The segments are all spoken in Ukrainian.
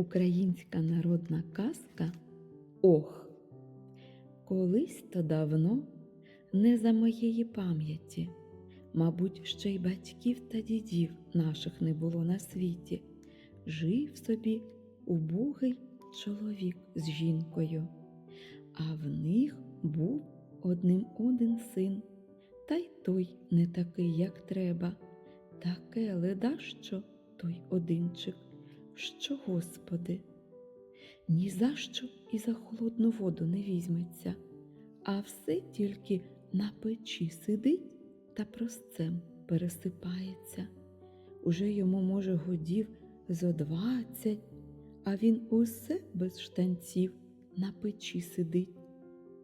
Українська народна казка Ох. Колись то давно, не за моєї пам'яті, мабуть, ще й батьків та дідів наших не було на світі, жив собі убогий чоловік з жінкою, а в них був одним один син, та й той не такий, як треба. Таке ледащо той одинчик, що, Господи, ні за що і за холодну воду не візьметься, а все тільки на печі сидить та простцем пересипається. Уже йому, може, годів зо двадцять, а він усе без штанців на печі сидить,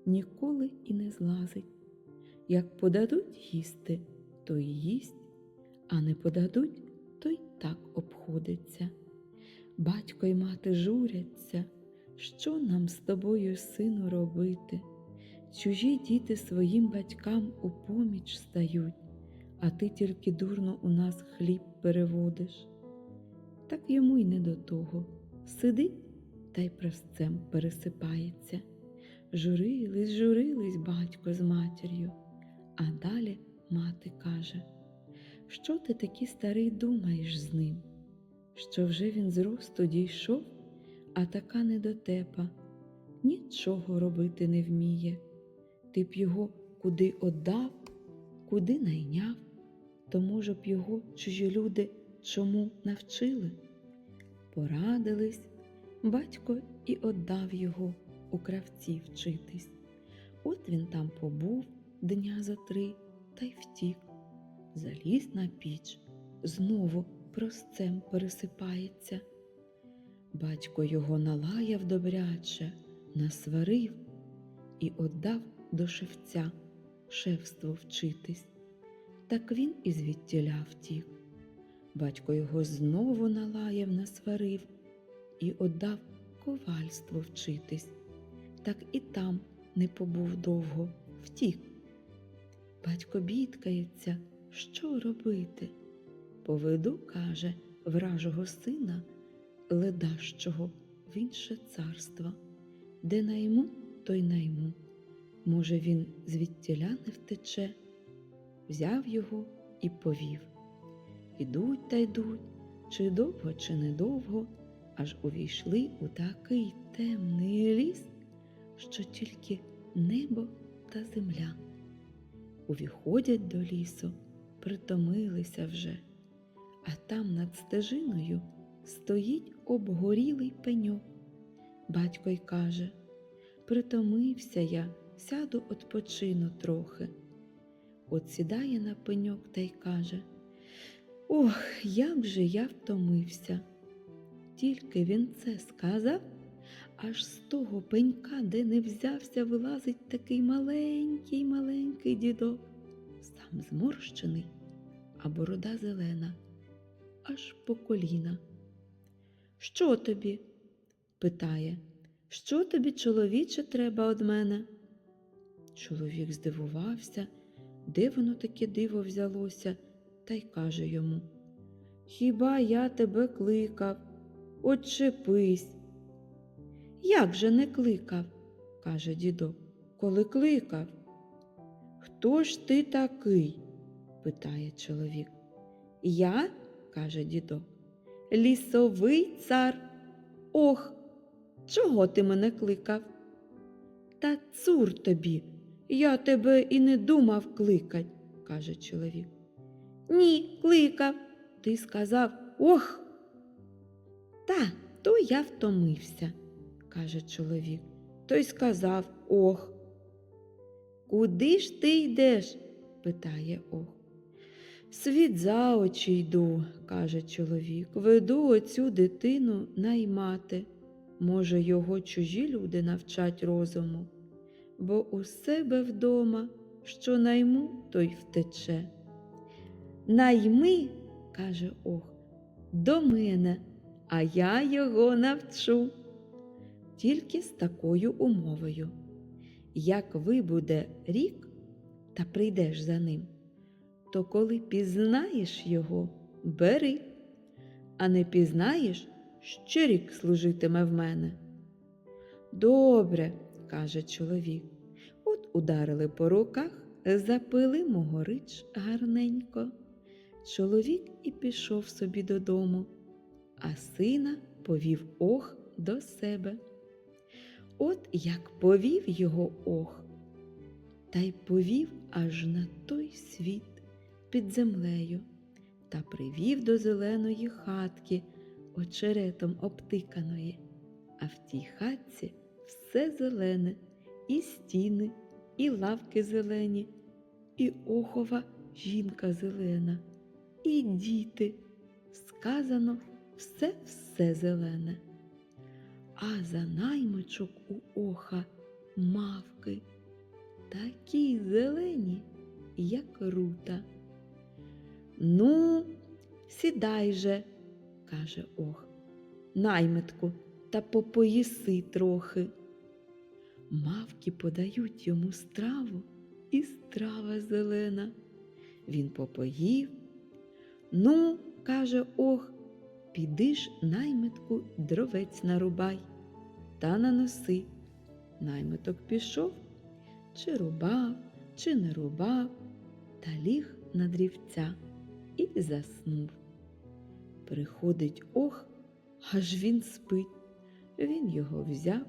ніколи і не злазить. Як подадуть їсти, то й їсть, а не подадуть, то й так обходиться. Батько й мати журяться, що нам з тобою, сину, робити? Чужі діти своїм батькам у поміч стають, а ти тільки дурно у нас хліб переводиш. Так йому й не до того. Сидить та й простцем пересипається. Журились, журились батько з матір'ю, а далі мати каже, що ти такий старий думаєш з ним? Що вже він зросту дійшов, а така недотепа, нічого робити не вміє. Ти б його куди отдав, куди найняв, то, може б, його чужі люди чому навчили? Порадились, батько і отдав його у кравці вчитись. От він там побув дня за три та й втік, заліз на піч, знову простцем пересипається. Батько його налаяв добряче, насварив і отдав до шевця шефство вчитись. Так він і звідтіля втік. Батько його знову налаяв, насварив і отдав ковальство вчитись. Так і там не побув довго, втік. Батько бідкається, що робити? Поведу, каже, вражого сина, ледащого в інше царство, де найму, то й найму. Може, він звідтіля не втече, взяв його і повів. Ідуть та йдуть, чи довго, чи недовго, аж увійшли у такий темний ліс, що тільки небо та земля. Увіходять до лісу, притомилися вже а там над стежиною стоїть обгорілий пеньок. Батько й каже Притомився я, сяду odpoчину трохи. От сідає на пеньок та й каже Ох, як же я втомився. Тільки він це сказав, аж з того пенька, де не взявся, вилазить такий маленький маленький дідок, сам зморщений, а борода зелена аж по коліна. Що тобі? питає, що тобі, чоловіче, треба од мене? Чоловік здивувався, де воно таке диво взялося, та й каже йому Хіба я тебе кликав? Отчепись. Як же не кликав? каже дідок, коли кликав. Хто ж ти такий? питає чоловік. Я каже дідок. Лісовий цар. Ох, чого ти мене кликав? Та цур тобі, я тебе і не думав кликать, каже чоловік. Ні, кликав. Ти сказав ох. Та, то я втомився, каже чоловік. Той сказав ох. Куди ж ти йдеш? питає ох. Світ за очі йду, каже чоловік, веду оцю дитину наймати. Може, його чужі люди навчать розуму, бо у себе вдома, що найму, той втече. Найми, каже ох, до мене, а я його навчу. Тільки з такою умовою. Як вибуде рік та прийдеш за ним то коли пізнаєш його, бери, а не пізнаєш, ще рік служитиме в мене. Добре, каже чоловік. От ударили по руках, запили могорич гарненько. Чоловік і пішов собі додому, а сина повів ох до себе. От як повів його ох, та й повів аж на той світ під землею та привів до зеленої хатки, очеретом обтиканої, а в тій хатці все зелене, і стіни, і лавки зелені, і охова жінка зелена, і діти. Сказано все все зелене. А за наймичок у оха мавки, такі зелені, як рута. Ну, сідай же, каже ох, наймитку, та попоїси трохи. Мавки подають йому страву, і страва зелена. Він попоїв. Ну, каже ох, піди ж, наймитку, дровець нарубай та наноси. Наймиток пішов, чи рубав, чи не рубав, та ліг на дрівця і заснув. Приходить ох, аж він спить. Він його взяв,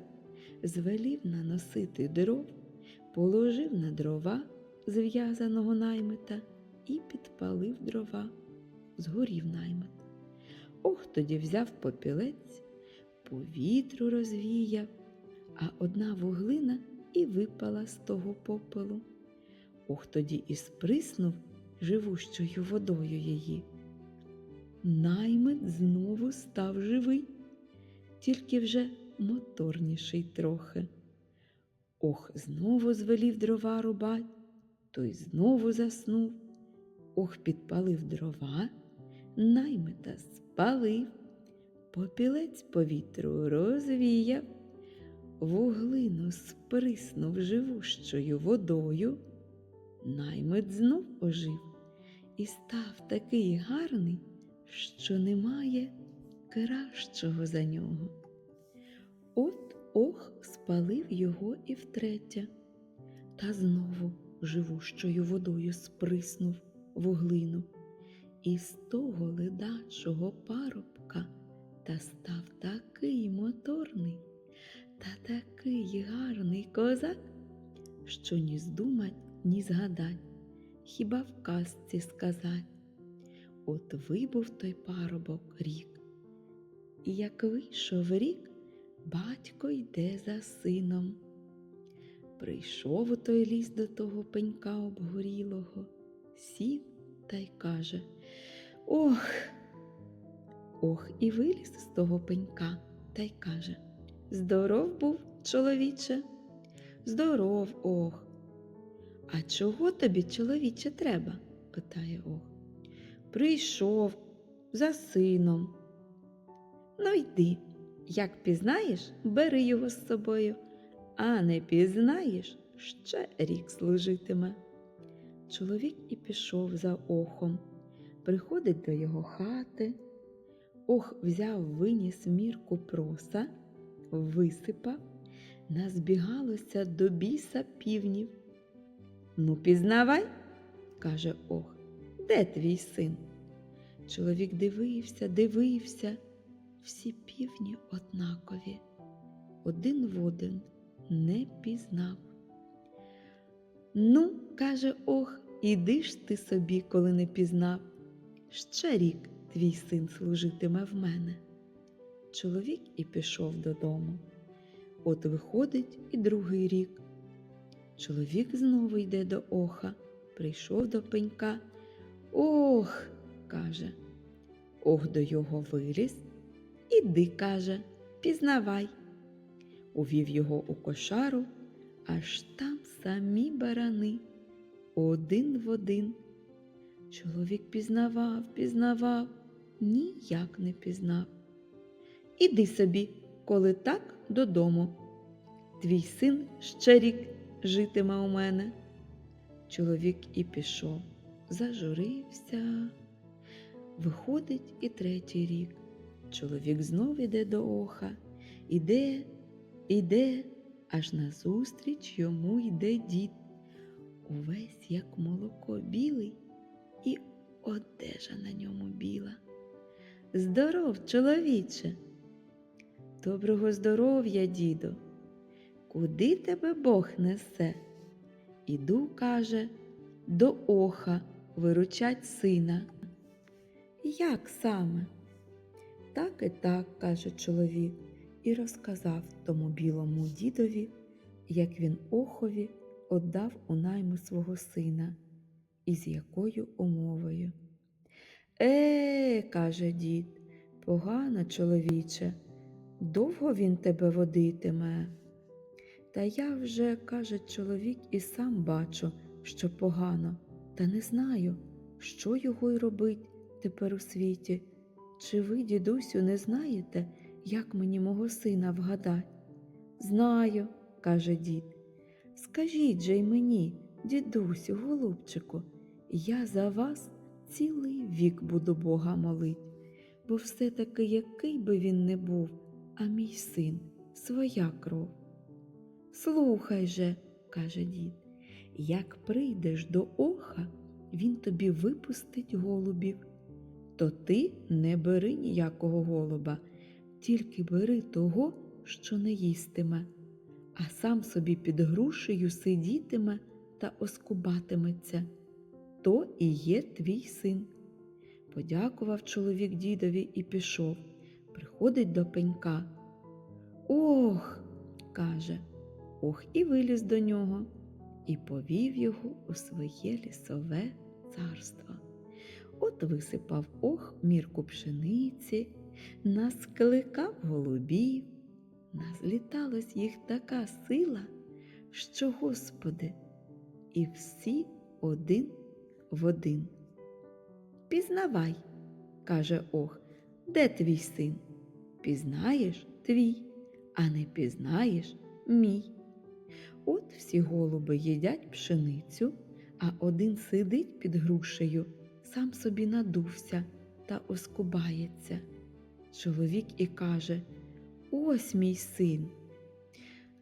звелів наносити дров, положив на дрова зв'язаного наймита і підпалив дрова. Згорів наймит. Ох тоді взяв попілець, повітру розвіяв, а одна вуглина і випала з того попелу. Ох тоді і сприснув живущою водою її. Наймит знову став живий, тільки вже моторніший трохи. Ох, знову звелів дрова рубать, той знову заснув. Ох, підпалив дрова, наймита спалив, попілець повітру розвіяв, вуглину сприснув живущою водою. Наймит знов ожив і став такий гарний, що немає кращого за нього. От ох спалив його і втретє, та знову живущою водою сприснув вуглину, і з того ледачого парубка та став такий моторний та такий гарний козак, що ні здумать, ні згадать, хіба в казці сказать. От вибув той парубок рік. І як вийшов рік, батько йде за сином. Прийшов у той ліс до того пенька обгорілого, сів та й каже Ох. Ох, і виліз з того пенька та й каже Здоров був, чоловіче, здоров, ох. А чого тобі, чоловіче, треба? питає ох. Прийшов за сином. Ну йди, як пізнаєш, бери його з собою, а не пізнаєш, ще рік служитиме. Чоловік і пішов за охом, приходить до його хати. Ох взяв виніс мірку проса, висипав, назбігалося до біса півнів. Ну, пізнавай, каже ох, де твій син? Чоловік дивився, дивився, всі півні однакові, один в один не пізнав. Ну, каже ох, іди ж ти собі, коли не пізнав. Ще рік твій син служитиме в мене. Чоловік і пішов додому. От виходить і другий рік. Чоловік знову йде до оха, прийшов до пенька. Ох, каже. Ох до його виліз. Іди, каже, пізнавай. Увів його у кошару, аж там самі барани, один в один. Чоловік пізнавав, пізнавав, ніяк не пізнав. Іди собі, коли так, додому. Твій син ще рік житиме у мене. Чоловік і пішов, зажурився. Виходить і третій рік. Чоловік знов іде до оха, іде, іде, аж назустріч йому йде дід. Увесь як молоко білий, і одежа на ньому біла. Здоров, чоловіче. Доброго здоров'я, діду. Куди тебе Бог несе? Іду, каже, до оха виручать сина. Як саме? Так і так, каже чоловік, і розказав тому білому дідові, як він охові отдав у найми свого сина, і з якою умовою. Е, каже дід, погано, чоловіче, довго він тебе водитиме. Та я вже, каже чоловік, і сам бачу, що погано, та не знаю, що його й робить тепер у світі. Чи ви, дідусю, не знаєте, як мені мого сина вгадать? Знаю, каже дід. Скажіть же й мені, дідусю, голубчику, я за вас цілий вік буду Бога молить, бо все-таки який би він не був, а мій син, своя кров. Слухай же, каже дід, як прийдеш до оха, він тобі випустить голубів. То ти не бери ніякого голуба, тільки бери того, що не їстиме, а сам собі під грушею сидітиме та оскубатиметься. То і є твій син. Подякував чоловік дідові і пішов. Приходить до пенька. Ох, каже, ох, і виліз до нього, і повів його у своє лісове царство. От висипав ох мірку пшениці, наскликав голубів, назліталась їх така сила, що, Господи, і всі один в один. Пізнавай, каже ох, де твій син? Пізнаєш твій, а не пізнаєш мій. От всі голуби їдять пшеницю, а один сидить під грушею, сам собі надувся та оскубається. Чоловік і каже Ось мій син.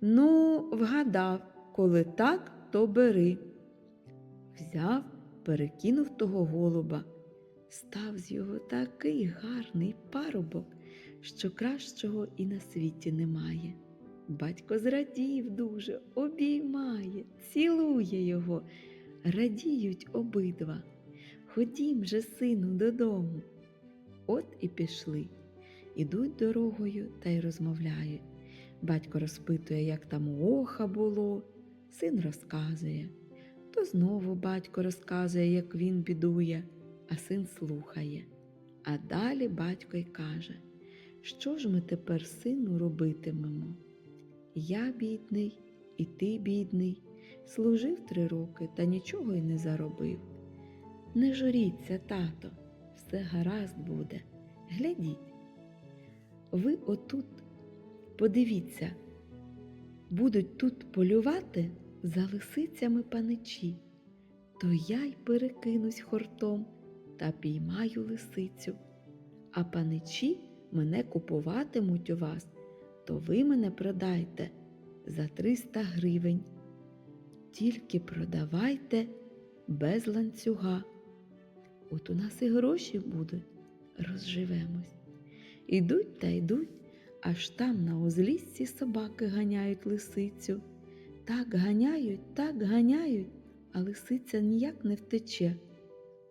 Ну, вгадав, коли так, то бери. Взяв, перекинув того голуба, став з його такий гарний парубок, що кращого і на світі немає. Батько зрадів дуже, обіймає, цілує його, радіють обидва. Ходім же, сину, додому. От і пішли. Ідуть дорогою та й розмовляють. Батько розпитує, як там у оха було, син розказує. То знову батько розказує, як він бідує, а син слухає. А далі батько й каже, що ж ми тепер сину робитимемо? Я бідний, і ти бідний, служив три роки та нічого й не заробив. Не журіться, тато, все гаразд буде. Глядіть. Ви отут, подивіться, будуть тут полювати за лисицями паничі, то я й перекинусь хортом та піймаю лисицю, а паничі мене купуватимуть у вас, то ви мене продайте за 300 гривень. Тільки продавайте без ланцюга. От у нас і гроші будуть, розживемось. Ідуть та йдуть, аж там на узліссі собаки ганяють лисицю. Так ганяють, так ганяють, а лисиця ніяк не втече,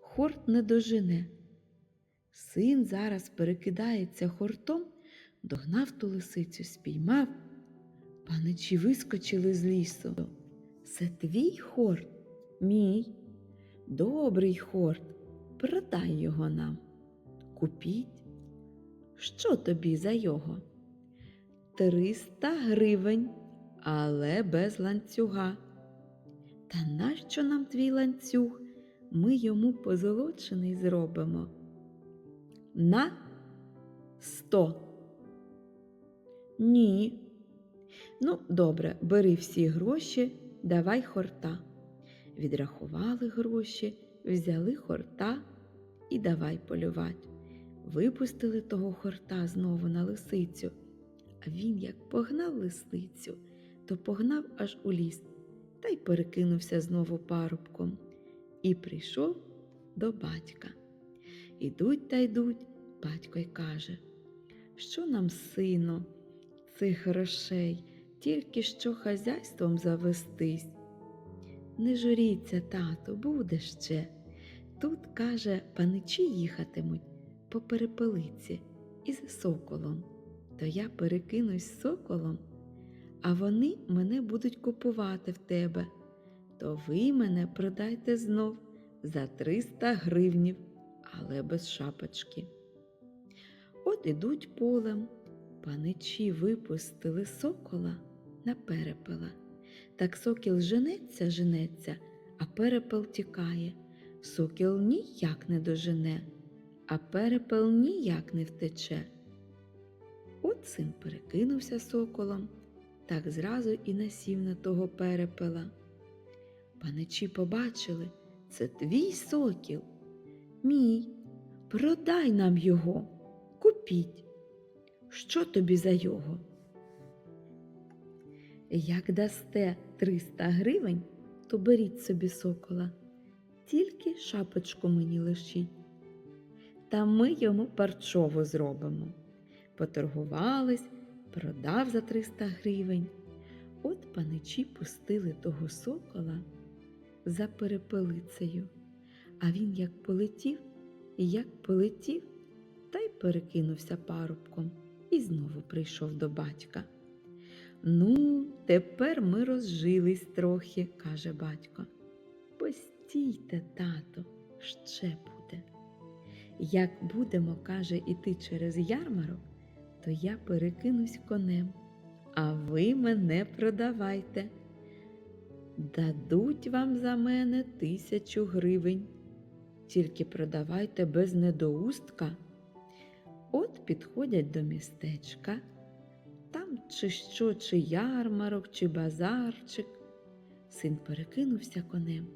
хорт не дожене. Син зараз перекидається хортом, догнав ту лисицю, спіймав. Паничі вискочили з лісу. Це твій хорт, мій, добрий хорт, продай його нам. Купіть. Що тобі за його? Триста гривень, але без ланцюга. Та нащо нам твій ланцюг? Ми йому позолочений зробимо. На сто. Ні. Ну, добре, бери всі гроші, давай хорта. Відрахували гроші, взяли хорта і давай полювати. випустили того хорта знову на лисицю. А він, як погнав лисицю, то погнав аж у ліс та й перекинувся знову парубком і прийшов до батька. Ідуть та йдуть, батько й каже, що нам, сину, цих грошей, тільки що хазяйством завестись. Не журіться, тату, буде ще. Тут, каже, паничі їхатимуть по перепелиці із соколом. То я перекинусь соколом, а вони мене будуть купувати в тебе. То ви мене продайте знов за 300 гривнів, але без шапочки. От ідуть полем, паничі випустили сокола на перепела. Так сокіл женеться, женеться, а перепел тікає. Сокіл ніяк не дожене, а перепел ніяк не втече. От син перекинувся соколом, так зразу і насів на того перепела. Паничі побачили, це твій сокіл. Мій, продай нам його, купіть. Що тобі за його? Як дасте 300 гривень, то беріть собі сокола, тільки шапочку мені лишіть. Та ми йому парчову зробимо. Поторгувались, продав за 300 гривень. От паничі пустили того сокола за перепелицею. А він як полетів, як полетів, та й перекинувся парубком і знову прийшов до батька. Ну, тепер ми розжились трохи, каже батько. Постійте, тато, ще буде. Як будемо, каже, іти через ярмарок, то я перекинусь конем, а ви мене продавайте. Дадуть вам за мене тисячу гривень. Тільки продавайте без недоустка. От підходять до містечка, там чи що, чи ярмарок, чи базарчик. Син перекинувся конем,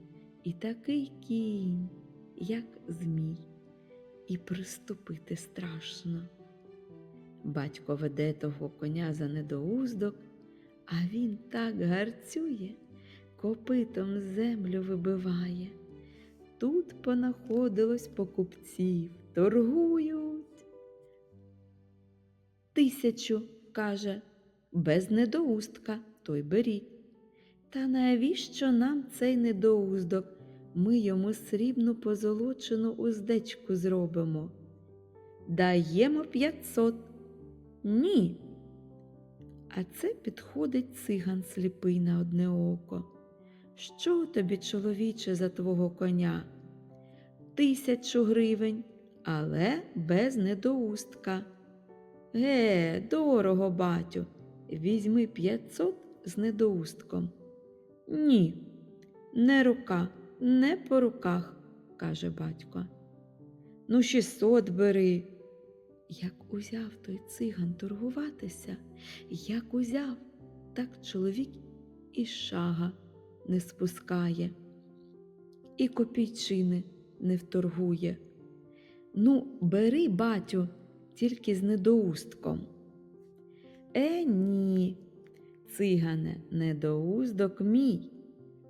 і такий кінь, як змій, і приступити страшно. Батько веде того коня за недоуздок, а він так гарцює, копитом землю вибиває. Тут понаходилось покупців, торгують. Тисячу, каже, без недоустка, то й беріть. Та навіщо нам цей недоуздок? Ми йому срібну позолочену уздечку зробимо. Даємо п'ятсот. Ні. А це підходить циган сліпий на одне око. Що тобі, чоловіче, за твого коня? Тисячу гривень, але без недоустка. Ге, дорого, батю, візьми п'ятсот з недоустком. Ні, не рука, не по руках, каже батько. Ну, шістсот бери. Як узяв той циган торгуватися, як узяв, так чоловік і шага не спускає, і копійчини не вторгує. Ну, бери, батю, тільки з недоустком. Е, ні, цигане, недоуздок мій.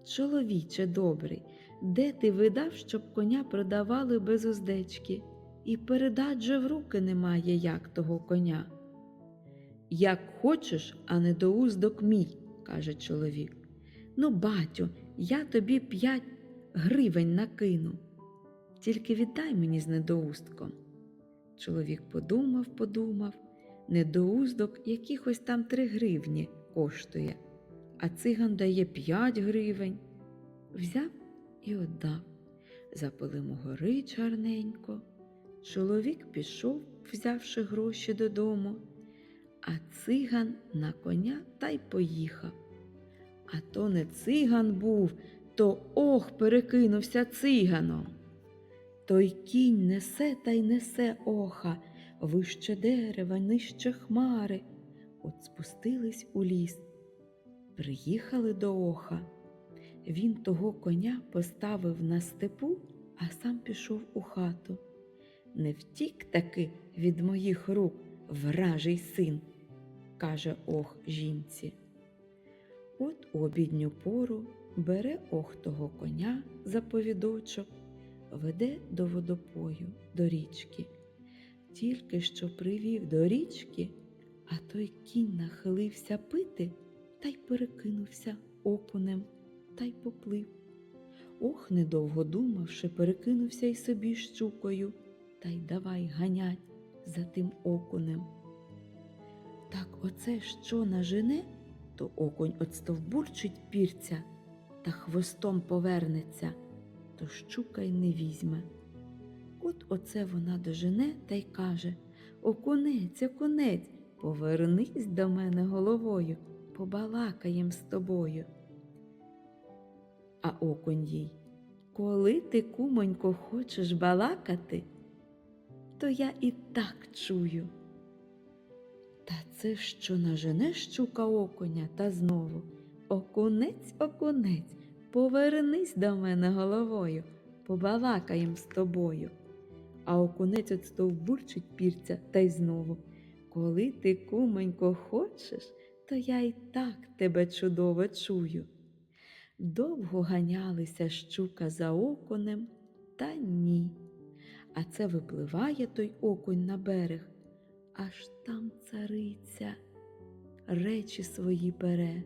Чоловіче добрий, де ти видав, щоб коня продавали без уздечки, і передать же в руки немає як того коня. Як хочеш, а недоуздок мій, каже чоловік. Ну, батю, я тобі п'ять гривень накину. Тільки віддай мені з недоустком. Чоловік подумав, подумав, недоуздок якихось там три гривні коштує, а циган дає п'ять гривень. Взяв і отдав. Запили могори чарненько. Чоловік пішов, взявши гроші додому, а циган на коня та й поїхав. А то не циган був, то ох перекинувся циганом. Той кінь несе та й несе оха, вище дерева, нижче хмари. От спустились у ліс. Приїхали до оха. Він того коня поставив на степу, а сам пішов у хату. не втік таки від моїх рук вражий син, каже ох жінці. От обідню пору бере ох того коня за повідочок, веде до водопою, до річки. Тільки що привів до річки, а той кінь нахилився пити та й перекинувся окунем та й поплив. Ох, недовго думавши, перекинувся й собі щукою, та й давай ганять за тим окунем. Так оце що нажене, то окунь отстовбурчить пірця та хвостом повернеться, то щука й не візьме. От оце вона дожене та й каже Окунець, окунець, повернись до мене головою, побалакаєм з тобою. А окунь їй, коли ти, кумонько, хочеш балакати, то я і так чую. Та це що нажене щука окуня та знову Окунець, окунець, повернись до мене головою, побалакаєм з тобою. А окунець от стовбурчить пірця та й знову Коли ти, кумонько, хочеш, то я й так тебе чудово чую. Довго ганялися щука за окунем, та ні. А це випливає той окунь на берег, аж там цариця речі свої бере.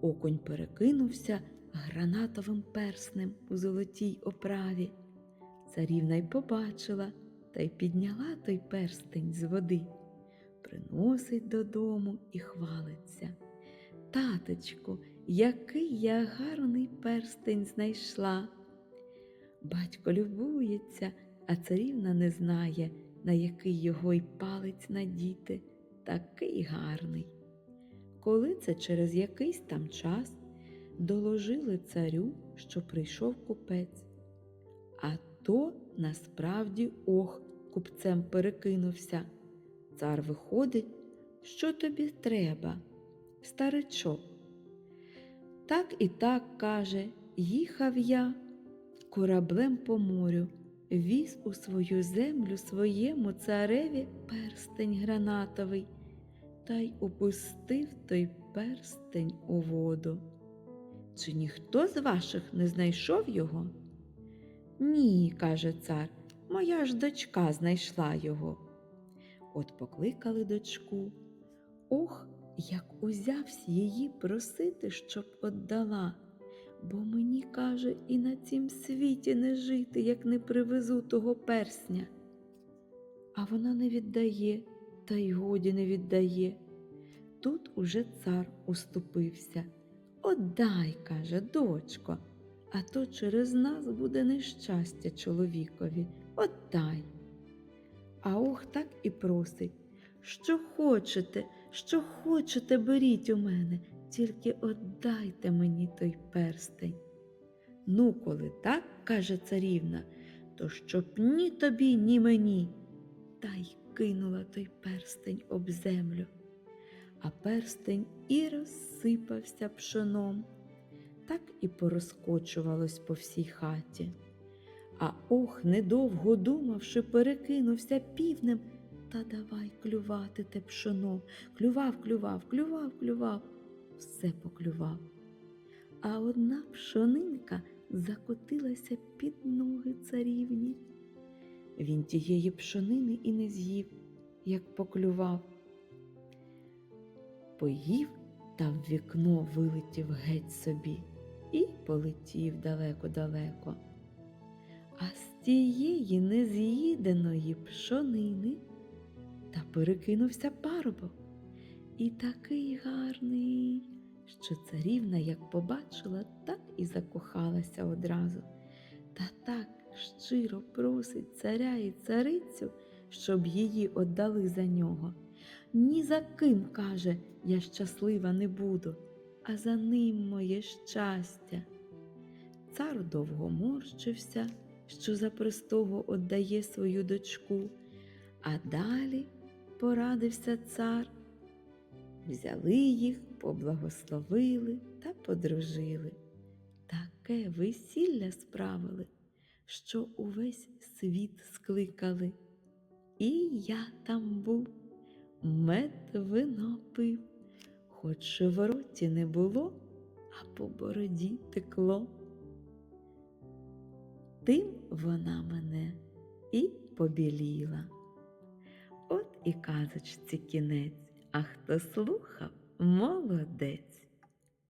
Окунь перекинувся гранатовим перснем у золотій оправі. Царівна й побачила та й підняла той перстень з води, приносить додому і хвалиться. Таточку, який я гарний перстень знайшла. Батько любується, а царівна не знає, на який його й палець надіти, такий гарний. Коли це через якийсь там час доложили царю, що прийшов купець, а то насправді ох купцем перекинувся. Цар виходить, що тобі треба, старичок. Так і так каже, їхав я кораблем по морю, віз у свою землю своєму цареві перстень гранатовий, та й опустив той перстень у воду. Чи ніхто з ваших не знайшов його? Ні, каже цар, моя ж дочка знайшла його. От покликали дочку. Ох, як узявсь її просити, щоб отдала, бо мені, каже, і на цім світі не жити, як не привезу того персня. А вона не віддає, та й годі не віддає. Тут уже цар уступився. Отдай, каже, дочко, а то через нас буде нещастя чоловікові. Отдай. А ох так і просить. Що хочете, що хочете, беріть у мене, тільки отдайте мені той перстень. Ну, коли так, каже царівна, то щоб ні тобі, ні мені. Та й кинула той перстень об землю. А перстень і розсипався пшоном, так і порозкочувалось по всій хаті. А ох, недовго думавши, перекинувся півнем та давай клювати те пшоно. Клював, клював, клював, клював, все поклював. А одна пшонинка закотилася під ноги царівні. Він тієї пшонини і не з'їв, як поклював. Поїв та в вікно вилетів геть собі і полетів далеко-далеко. А з тієї нез'їденої пшонини та перекинувся парубок. І такий гарний, що царівна, як побачила, так і закохалася одразу. Та так щиро просить царя і царицю, щоб її отдали за нього. Ні за ким, каже, я щаслива не буду, а за ним моє щастя. Цар довго морщився, що за простого отдає свою дочку, а далі порадився цар. Взяли їх, поблагословили та подружили. Таке весілля справили, що увесь світ скликали. І я там був, мед вино пив, хоч в роті не було, а по бороді текло. Тим вона мене і побіліла. От і казочці кінець, а хто слухав, молодець.